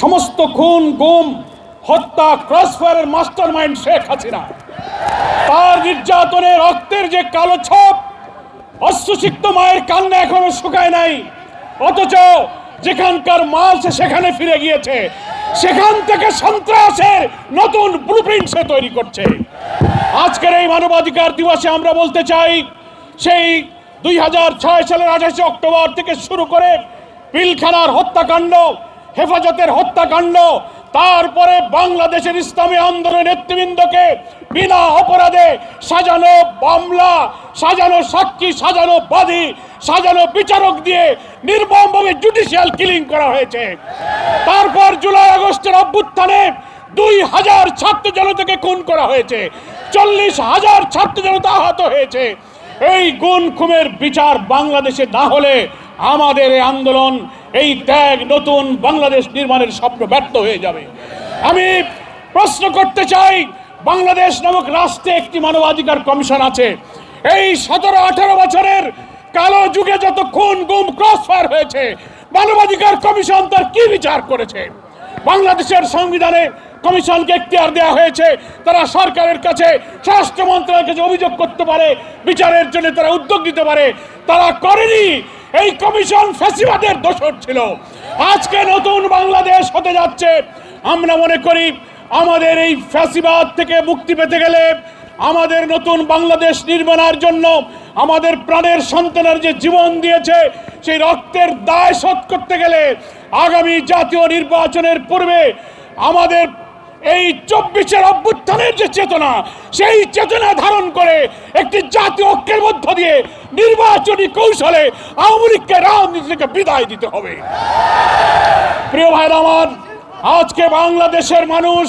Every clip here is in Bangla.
সমস্ত খুন, গুম, হত্যা ক্রসফায়ারের মাস্টার মাইন্ড শেখ হাসিনা। তার নির্যাতনে রক্তের যে কালো ছপ অশ্বসিক্ত মায়ের কান্না এখনও শুকায় নাই। অথচ যেখানকার মাল সে সেখানে ফিরে গিয়েছে। সেখান থেকে সন্ত্রাসের নতুন ব্লুপ্রিন্ট সে তৈরি করছে। আজকের এই মানবাধিকার দিবসে আমরা বলতে চাই, সেই দুই হাজার ছয় সালের আঠাশে অক্টোবর থেকে শুরু করে পিলখানার হত্যাকাণ্ড হেফাজতের হত্যাকাণ্ড, তারপরে বাংলাদেশের ইসলামী আন্দোলনের নেতৃবৃন্দকে বিনা অপরাধে সাজানো মামলা, সাজানো সাক্ষী, সাজানো বাদী, সাজানো বিচারক দিয়ে নির্মমভাবে জুডিশিয়াল কিলিং করা হয়েছে। তারপর জুলাই আগস্টের অভ্যুত্থানে দুই হাজার ছাত্র জনতাকে খুন করা হয়েছে। চল্লিশ হাজার ছাত্র জনতা আহত হয়েছে। এই গুণ খুমের বিচার বাংলাদেশে না হলে আমাদের এই আন্দোলন এই ত্যাগ নতুন বাংলাদেশ নির্মাণের স্বপ্ন ব্যর্থ হয়ে যাবে। আমি প্রশ্ন করতে চাই, বাংলাদেশ নামক রাষ্ট্রে একটি মানবাধিকার কমিশন আছে। এই সতেরো আঠারো বছরের কালো যুগে যত খুন, গুম, ক্রসফায়ার হয়েছে, মানবাধিকার কমিশন তার কি বিচার করেছে? বাংলাদেশের সংবিধানে কমিশনকে এখতিয়ার দেওয়া হয়েছে, তারা সরকারের কাছে স্বরাষ্ট্র মন্ত্রণালয়ের কাছে অভিযোগ করতে পারে, বিচারের জন্য তারা উদ্যোগ নিতে পারে। তারা করেনি এই কমিশন ফ্যাসিবাদের দোষর ছিল। আজকে নতুন বাংলাদেশ হতে যাচ্ছে। আমরা মনে করি আমাদের এই ফ্যাসিবাদ থেকে মুক্তি পেতে গেলে আমাদের নতুন বাংলাদেশ নির্মাণের জন্য আমাদের প্রাণের সন্তানের যে জীবন দিয়েছে, সেই রক্তের দায় শোধ করতে গেলে আগামী জাতীয় নির্বাচনের পূর্বে আমাদের এই চব্বিশের অভ্যুত্থানের যে চেতনা, সেই চেতনা ধারণ করে একটি জাতীয় ঐক্যের মধ্য দিয়ে নির্বাচনী কৌশলে আওয়ামী লীগকে রাজনীতি থেকে বিদায় দিতে হবে। প্রিয় ভাইরা আমার, আজকে বাংলাদেশের মানুষ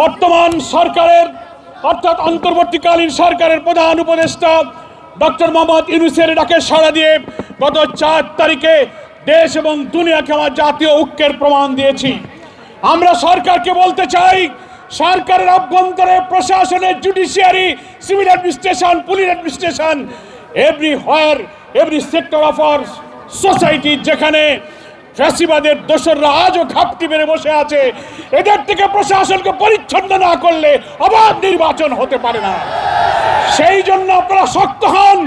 বর্তমান সরকারের, অর্থাৎ অন্তর্বর্তীকালীন সরকারের প্রধান উপদেষ্টা ডক্টর মোহাম্মদ ইউনুসের ডাকে সাড়া দিয়ে গত চার তারিখে দেশ এবং দুনিয়াকে আমার জাতীয় ঐক্যের প্রমাণ দিয়েছি। আমরা সরকারকে বলতে চাই, সরকারের অভ্যন্তরে প্রশাসনের judiciary, civil administration, police administration everywhere every sector of our society যেখানে ফ্যাসিবাদের দোসররা আজও ঘাপটি মেরে বসে আছে, এদের থেকে প্রশাসনকে পরিচ্ছন্ন না করলে অবাধ নির্বাচন হতে পারে না। সেই জন্য আপনারা শক্ত হন,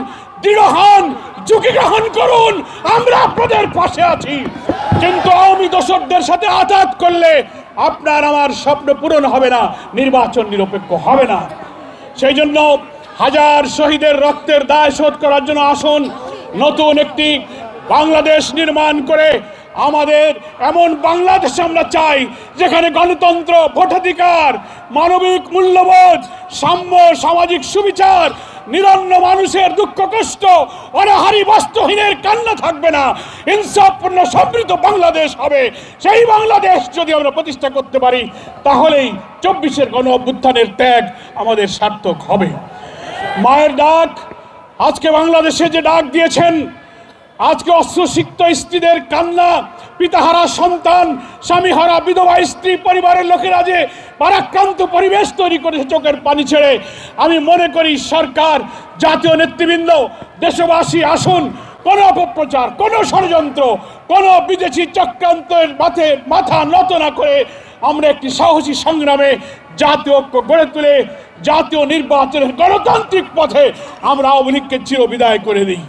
দৃঢ় হন, ঝুঁকি গ্রহণ করুন, আমরা আপনাদের পাশে আছি। কিন্তু আওয়ামী দোসরদের সাথে আঘাত করলে আপনার আমার স্বপ্ন পূরণ হবে না, নির্বাচন নিরপেক্ষ হবে না। সেই জন্য হাজার শহীদের রক্তের দায় শোধ করার জন্য আসুন, নতুন একটি বাংলাদেশ নির্মাণ করে আমাদের এমন বাংলাদেশ আমরা চাই, যেখানে গণতন্ত্র, ভোটাধিকার, মানবিক মূল্যবোধ, সাম্য সামাজিক সুবিচার, নিরন্ন মানুষের দুঃখ, কষ্ট, অনাহারি বস্ত্রহীনের কান্না থাকবে না। ইনসাফপূর্ণ সমৃদ্ধ বাংলাদেশ হবে। সেই বাংলাদেশ যদি আমরা প্রতিষ্ঠা করতে পারি, তাহলেই চব্বিশের গণ অভ্যুত্থানের ত্যাগ আমাদের সার্থক হবে। মায়ের ডাক, আজকে বাংলাদেশে যে ডাক দিয়েছেন, আজকে অস্ত্রসিক্ত স্ত্রীদের কান্না, পিতাহারা সন্তান, স্বামীহারা বিধবা স্ত্রী পরিবারের লোকেরা যে পারাক্রান্ত পরিবেশ তৈরি করেছে চোখের পানি ছেড়ে, আমি মনে করি সরকার, জাতীয় নেতৃবৃন্দ, দেশবাসী আসুন, কোনো অপপ্রচার, কোনো ষড়যন্ত্র কোনো বিদেশি চক্রান্তের মাথে মাথা নত না করে আমরা একটি সাহসী সংগ্রামে জাতীয় ঐক্য গড়ে তুলে জাতীয় নির্বাচনের গণতান্ত্রিক পথে আমরা আওয়ামী লীগকে চিরবিদায় করে দিই।